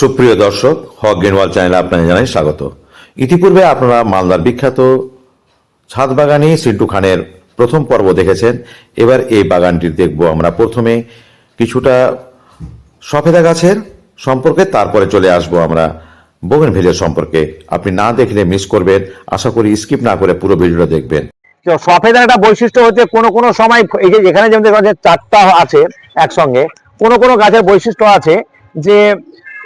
সুপ্রিয় দর্শক, হক গেনওয়াল চ্যানেলে আপনাকে জানাই স্বাগত। ইতিপূর্বে আপনারা মালদার বিখ্যাত ছাদ বাগানি সিন্টু খানের প্রথম পর্ব দেখেছেন। এবার এই বাগানটি দেখব আমরা প্রথমে। কিছুটা সফেদা গাছের সম্পর্কে, তারপরে চলে আসব আমরা বোগেনভেলিয়া সম্পর্কে। আপনি না দেখলে মিস করবেন। আশা করি স্কিপ না করে পুরো ভিডিওটা দেখবেন। সফেদার একটা বৈশিষ্ট্য হচ্ছে কোনো কোনো সময় এই যে এখানে যেমন চারটা আছে একসঙ্গে, কোনো কোনো গাছের বৈশিষ্ট্য আছে যে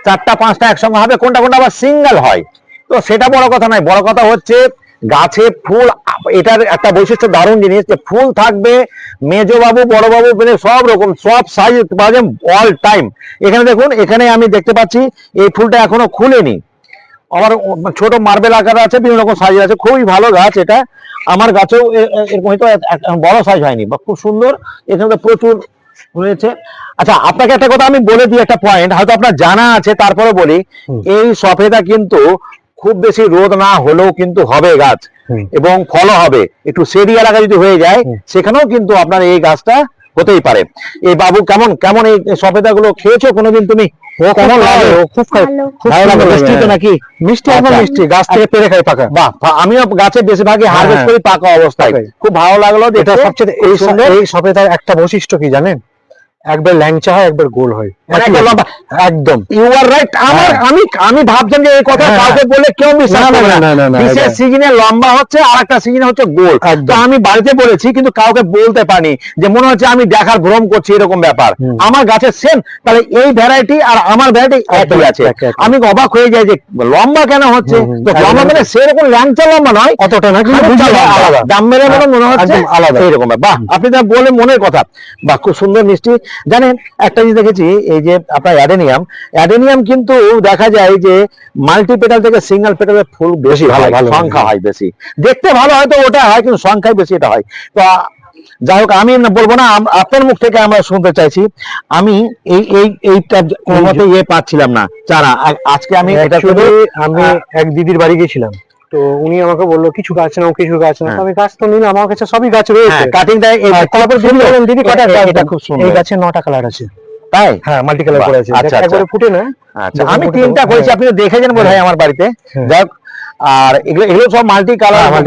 চারটা, পাঁচটা একসঙ্গে হবে। কোনটা কোনটা আবার সিঙ্গেল হয়? তো সেটা বড় কথা নয়। বড় কথা হচ্ছে, গাছে ফুল, এটার একটা বৈশিষ্ট্য দারুণ জিনিস যে ফুল থাকবে মেজো বাবু বড় বাবু মানে সব রকম, সব সাইজ পাওয়া যায় অল টাইম এখানে দেখুন, এখানে আমি দেখতে পাচ্ছি, এই ফুলটা এখনও খুলেনি। আবার ও- ছোট মার্বেল আকার আছে, বিভিন্ন রকম সাইজ আছে। খুবই ভালো গাছ এটা। আমার গাছেও এরকম হয়তো বড় সাইজ হয়নি, বা খুব সুন্দর। এখানে প্রচুর হয়েছে আচ্ছা আপনাকে একটা কথা আমি বলে দিই একটা পয়েন্ট হয়তো আপনার জানা আছে তারপরে বলি। এই সফেদা কিন্তু খুব বেশি রোদ না হলেও কিন্তু হবে গাছ এবং ফলও হবে। একটু সেডি এলাকা যদি হয়ে যায় সেখানেও কিন্তু আপনার এই গাছটা হতেই পারে। এই বাবু কেমন কেমন এই সফেদা গুলো খেয়েছো কোনোদিন তুমি? খুব ভালো খুব ভালো। লাগে সুন্দর মিষ্টি তো লাগে। নাকি? মিষ্টি একদম। মিষ্টি গাছ থেকে পেরে খাই পাকা। বাহ আমিও গাছে বেশিরভাগই হারভেস্ট। করি পাকা অবস্থায়। খুব ভালো লাগল এটা সবচেয়ে এই সফেদার একটা বৈশিষ্ট্য কি জানেন? একবার ল্যাংচা হয় একবার গোল হয়। মানে একদম ইউ আর রাইট আমার হ্যাঁ। আমি আমি ভাবছেন যে এই কথা হ্যাঁ, কাউকে বলে কেউ বিশ্বাস না, না, করবে না, বিশেষ সিজনে লম্বা হচ্ছে আর একটা সিজনে হচ্ছে গোল। তো আমি বাড়িতে বলেছি কিন্তু কাউকে বলতে পারিনি যে মনে হচ্ছে আমি দেখার ভ্রম করছি এরকম ব্যাপার। আমার গাছের সেম তাহলে এই ভ্যারাইটি আর আমার ভ্যারাইটি একই আছে। আমি অবাক হয়ে যাই যে লম্বা কেন হচ্ছে? তো লম্বা মানে সেরকম ল্যাংচা লম্বা নয় অতটা না কিন্তু আলাদা। দাম মেরে মনে মনে হচ্ছে আলাদা। এইরকম বাহ আপনি যা বলে মনের কথা। বাহ খুব সুন্দর মিষ্টি। জানেন একটা জিনিস দেখেছি এই যে আপনার অ্যাডেনিয়াম অ্যাডেনিয়াম কিন্তু দেখা যায় যে মাল্টি পেটাল থেকে সিঙ্গেল পেটালের ফুল বেশি হয় সংখ্যা হয় বেশি। দেখতে ভালো হয়তো ওটা হয় কিন্তু সংখ্যায় বেশি এটা হয়। তো যাই হোক আমি বলব না আপনার মুখ থেকে আমরা শুনতে চাইছি আমি এই এই এইটা কোনো মতে ইয়ে পাচ্ছিলাম না চারা আজকে আমি এটা আমি এক দিদির বাড়ি গেছিলাম। তো উনি আমাকে বলল কিছু গাছ নাও কিছু গাছ নাও। হ্যাঁ। আমি গাছ তো নিলাম আমার কাছে সবই গাছ রয়েছে। হ্যাঁ হ্যাঁ, তারপর দিদি কটা এটা- গাছ এটা দাও?" খুব সুন্দর। এই গাছে নটা কালার আছে। তাই? হ্যাঁ মাল্টি কালার করে আছে। আচ্ছা, একবারে আচ্ছা। ফুটে না? আচ্ছা আমি তিনটা করেছি হ্যাঁ। আপনি দেখেছেন বোধ হয়। আমার বাড়িতে। হ্যাঁ। যাক আর এগুলো এগুলো সব মাল্টি কালার হ্যাঁ,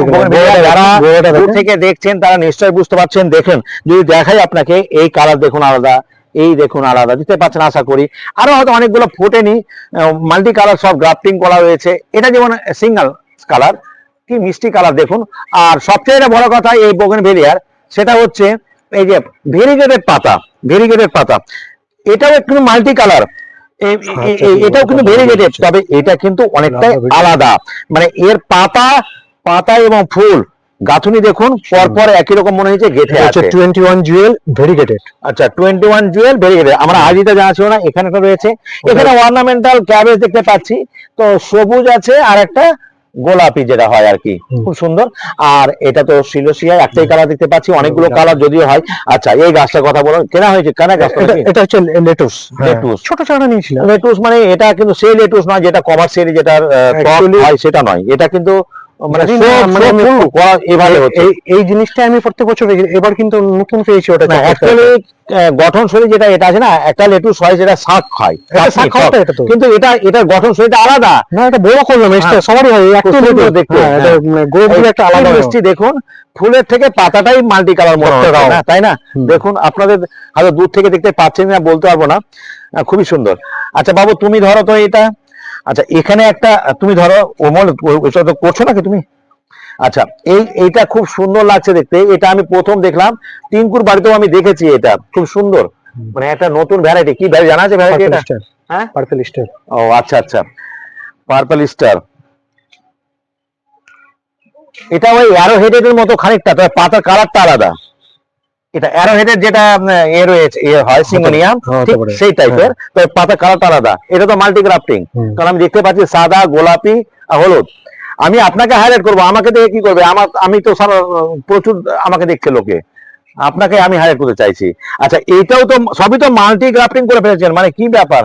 যারা দূর থেকে দেখছেন তারা নিশ্চয়ই বুঝতে পারছেন। দেখেন যদি দেখাই আপনাকে এই কালার দেখুন আলাদা এই দেখুন আলাদা দিতে পারছেন আশা করি। আরও হয়তো অনেকগুলো ফোটেনি মাল্টি কালার সব গ্রাফটিং করা রয়েছে এটা যেমন সিঙ্গেল কালার। কি মিষ্টি কালার দেখুন। আর সবচেয়ে বড় কথা এই বোগেন ভেলিয়ার সেটা হচ্ছে এই যে ভেরিগেটেড পাতা ভেরিগেটেড পাতা। এটাও একটু মাল্টি কালার এটাও কিন্তু ভেরিগেটেড তবে এটা কিন্তু অনেকটাই আলাদা। মানে এর পাতা পাতা এবং ফুল গাঁথুনি দেখুন পরপর একই রকম মনে হয়েছে গেথে আছে। টোয়েন্টি ওয়ান জুয়েল ভেরিগেটেড আচ্ছা টোয়েন্টি ওয়ান জুয়েল ভেরিগেটেড আমরা আজিতে জানা ছিল না এখানে তো রয়েছে। এখানে অর্নামেন্টাল ক্যাবেজ দেখতে পাচ্ছি। তো সবুজ আছে আর একটা গোলাপি যেটা হয় আর কি। খুব সুন্দর। আর এটা তো সিলোসিয়া একটাই কালার দেখতে পাচ্ছি অনেকগুলো কালার যদিও হয়। আচ্ছা এই গাছটার কথা বলো কেনা হয়েছে? কেনা গাছটা এটা হচ্ছে লেটুস লেটুস। ছোট চারা নিয়েছিলাম। লেটুস মানে এটা কিন্তু সেই লেটুস নয় যেটা কমার্শিয়ালি যেটা হয় সেটা নয়। এটা কিন্তু মানে মানে এই- জিনিসটা আমি প্রত্যেক বছর এবার কিন্তু নতুন পেয়েছি ওটা গঠন শরীর যেটা এটা আছে না একটা লেটুস হয় যেটা শাক খায়। কিন্তু এটা এটা গঠন শরীরটা আলাদা। না এটা বড় করলাম হ্যাঁ। সবারই হয় একটা দেখতে, হ্যাঁ, হ্যাঁ। মানে একটা আলাদা মিষ্টি দেখুন ফুলের থেকে পাতাটাই মাল্টি কালার মনে। না তাই না? দেখুন আপনাদের হয়তো দূর থেকে দেখতে পাচ্ছেন না বলতে পারব না। খুবই সুন্দর। আচ্ছা বাবু তুমি ধরো তো এটা। আচ্ছা এখানে একটা তুমি ধরো ওমল তো করছ নাকি তুমি? আচ্ছা এই এইটা খুব সুন্দর লাগছে দেখতে। এটা আমি প্রথম দেখলাম। টিঙ্কুর বাড়িতেও আমি দেখেছি এটা। খুব সুন্দর। মানে একটা নতুন ভ্যারাইটি কি ভ্যারাইটি জানা আছে ভ্যারাইটি এটা? হ্যাঁ? পার্পল স্টার ও আচ্ছা আচ্ছা। পার্পল স্টার এটা ওই অ্যারো হেডের মতো খানিকটা তবে পাতার কালারটা আলাদা। এটা অ্যারো হেডের যেটা এ রয়েছে এ হয় সিঙ্গোনিয়াম হ্যাঁ। সেই টাইপের তবে পাতার কালারটা আলাদা। এটা তো মাল্টি গ্রাফটিং কারণ আমি দেখতে পাচ্ছি সাদা গোলাপি হলুদ। আমি আপনাকে হাইলাইট করব আমাকে দেখে কি করবে? আমার আমি তো সারা প্রচুর আমাকে দেখছে লোকে। আপনাকে আমি হাইলাইট করতে চাইছি। আচ্ছা এইটাও তো সবই তো মাল্টি গ্রাফটিং করে ফেলেছেন? মানে কি ব্যাপার?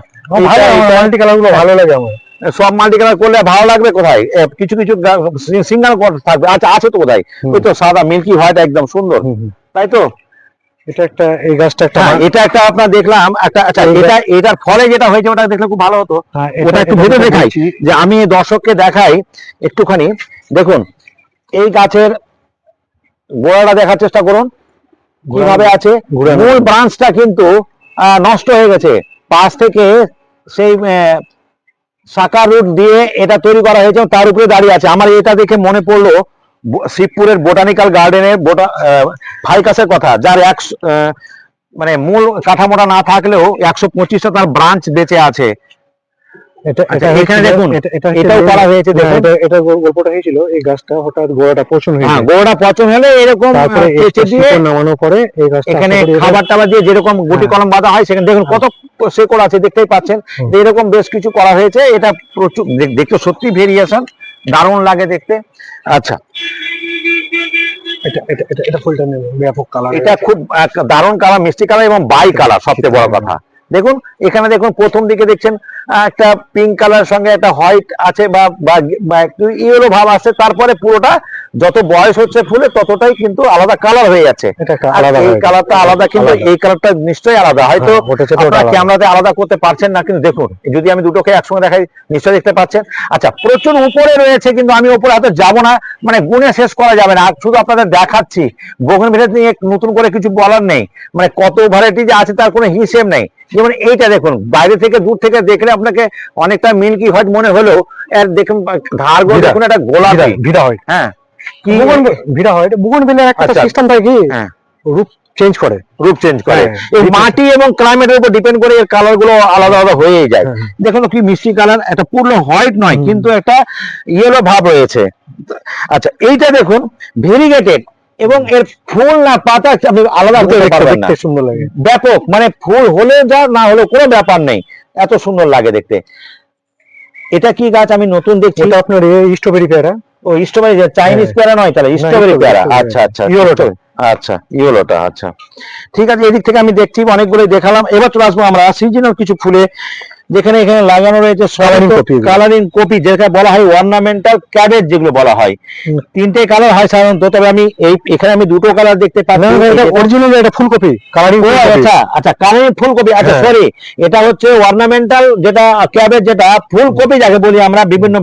মাল্টি কালারগুলো ভালো লাগে আমার। সব মাল্টি কালার করলে ভালো লাগবে কোথায়? কিছু কিছু সিঙ্গেল থাকবে। আচ্ছা আছে তো কোথায়? ওই তো সাদা মিল্কি হোয়াইট একদম সুন্দর। তাই তো? এটা একটা এই গাছটা একটা হ্যাঁ এটা একটা আপনার দেখলাম একটা আচ্ছা এটা এটার ফলে যেটা হয়েছে ওটা দেখলে খুব ভালো হতো। হ্যাঁ, ওটা একটু যেটা দেখাই যে আমি দর্শককে দেখাই একটুখানি। দেখুন এই গাছের গোড়াটা দেখার চেষ্টা করুন কীভাবে আছে। মূল ব্রাঞ্চটা কিন্তু আহ, নষ্ট হয়ে গেছে। পাশ থেকে সেই শাখা রুট দিয়ে এটা তৈরি করা হয়েছে তার উপরে দাঁড়িয়ে আছে। আমার এটা দেখে মনে পড়ল শিবপুরের বোটানিক্যাল গার্ডেনে বোটা ফাইকাসের কথা, যার এক মানে মূল কাঠামোটা না থাকলেও একশো পঁচিশটা তার ব্রাঞ্চ বেঁচে আছে। এখানে দেখুন, এটাও করা হয়েছে হ্যাঁ, দেখুন। এটা- এটা গল্পটা হয়েছিল এই গাছটা হঠাৎ গোড়াটা পচন হয়ে হ্যাঁ যায়। পচন হলে এরকম আহ, তারপরে কেচে একটা দিয়ে নামানোর পরে এই গাছটা এখানে খাবার টাবার দিয়ে যেরকম গুটি হ্যাঁ। কলম বাঁধা হয় সেখানে দেখুন কত শেকড় আছে দেখতেই পাচ্ছেন এরকম বেশ কিছু করা হয়েছে এটা প্রচুর দেখতে সত্যি ভেরিয়েশন দারুণ লাগে দেখতে আচ্ছা এটা এটা এটা- ফুলটা ব্যাপক কালার এটা খুব দারুণ কালার মিষ্টি কালার এবং বাই কালার সবচেয়ে বড় কথা দেখুন এখানে দেখুন প্রথম দিকে দেখছেন একটা পিঙ্ক কালার সঙ্গে একটা হোয়াইট আছে বা একটু ইয়েলো ভাব আছে তারপরে পুরোটা যত বয়স হচ্ছে ফুলে ততটাই কিন্তু আলাদা কালার হয়ে যাচ্ছে। এই কালারটা আলাদা কিন্তু এই কালারটা নিশ্চয়ই আলাদা। হয়তো হ্যাঁ, ওটা চেয়ে তো ওটা আপনারা আলাদা। ক্যামেরাতে আলাদা করতে পারছেন না কিন্তু দেখুন যদি আমি দুটোকে একসঙ্গে দেখাই নিশ্চয়ই দেখতে পাচ্ছেন। আচ্ছা প্রচুর উপরে রয়েছে কিন্তু আমি উপরে হয়তো যাব না। মানে গুণে শেষ করা যাবে না। শুধু আপনাদের দেখাচ্ছি বোগন ভিলেজ নিয়ে নতুন করে কিছু বলার নেই। মানে কত ভ্যারাইটি যে আছে তার কোনো হিসেব নেই। যেমন এইটা দেখুন বাইরে থেকে দূর থেকে দেখলে আপনাকে অনেকটা মিল্কি হয় মনে হলেও এর দেখুন ভিড়া। দেখুন একটা গোলাপি। ভিড়া- হয়। হ্যাঁ। ভিড়া হয় বুগন বিলের একটা আচ্ছা। সিস্টেম থাকে কি? হ্যাঁ। রূপ চেঞ্জ করে। রূপ চেঞ্জ করে। হ্যাঁ, এই মাটি এবং ক্লাইমেটের উপর ডিপেন্ড করে এর কালারগুলো আলাদা আলাদা হয়ে যায়। হ্যাঁ। দেখুন কি মিষ্টি কালার একটা পূর্ণ হোয়াইট নয় কিন্তু একটা ইয়েলো ভাব রয়েছে। আচ্ছা এইটা দেখুন ভেরিগেটেড এবং এর ফুল না পাতা আপনি আলাদা দেখতে- সুন্দর লাগে। ব্যাপক মানে ফুল হলে যা না হলে কোনো ব্যাপার নেই। এত সুন্দর লাগে দেখতে। এটা কি গাছ আমি নতুন দেখছি? এটা আপনার স্ট্রবেরি পেয়ারা। ও স্ট্রবেরি চাইনিজ হ্যাঁ। পেয়ারা নয় তাহলে স্ট্রবেরি পেয়ারা। আচ্ছা আচ্ছা ইয়েলোটা। আচ্ছা ইয়েলোটা আচ্ছা। ঠিক আছে এদিক থেকে আমি দেখছি অনেকগুলোই দেখালাম। এবার চলে আসব আমরা সিজনাল কিছু ফুলে। যেখানে এখানে লাগানো রয়েছে। কালারিং কপি যেটা বলা হয় অর্নামেন্টাল ক্যাবেজ যেগুলো বলা হয়। তিনটে কালার হয় সাধারণত তবে আমি এই এখানে আমি দুটো কালার দেখতে পাচ্ছি। অরিজিনাল এটা ফুলকপি কালারিং আচ্ছা আচ্ছা কালারিং ফুলকপি আচ্ছা হ্যাঁ। সরি এটা হচ্ছে অর্নামেন্টাল যেটা ক্যাবেজ যেটা ফুলকপি যাকে বলি আমরা বিভিন্ন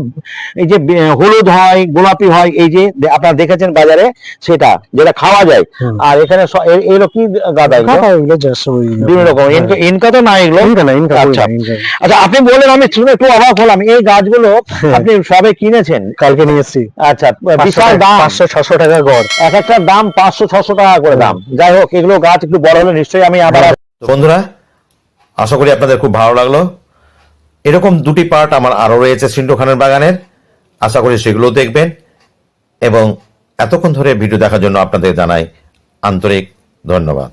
এই যে হলুদ হয় গোলাপি হয় এই যে আপনারা দেখেছেন বাজারে সেটা যেটা খাওয়া যায়। আর এখানে এগুলো কি গাদা বিভিন্ন রকম ইনকা- ইনকা তো না এগুলো? আচ্ছা। আচ্ছা আপনি বললেন আমি শুনে একটু অবাক হলাম। এই গাছগুলো হ্যাঁ। আপনি সবে কিনেছেন? কালকে নিয়ে এসেছি। আচ্ছা বিশাল দাম। পাঁচশো ছশো টাকা গড়। এক একটা দাম পাঁচশো ছশো টাকা করে দাম। যাই হোক এগুলো গাছ একটু বড় হলে নিশ্চয়ই আমি আবার বন্ধুরা আশা করি আপনাদের খুব ভালো লাগল। এরকম দুটি পার্ট আমার আরও রয়েছে সিন্টু খানের বাগানের। আশা করি সেগুলো দেখবেন। এবং এতক্ষণ ধরে ভিডিও দেখার জন্য আপনাদের জানাই আন্তরিক ধন্যবাদ।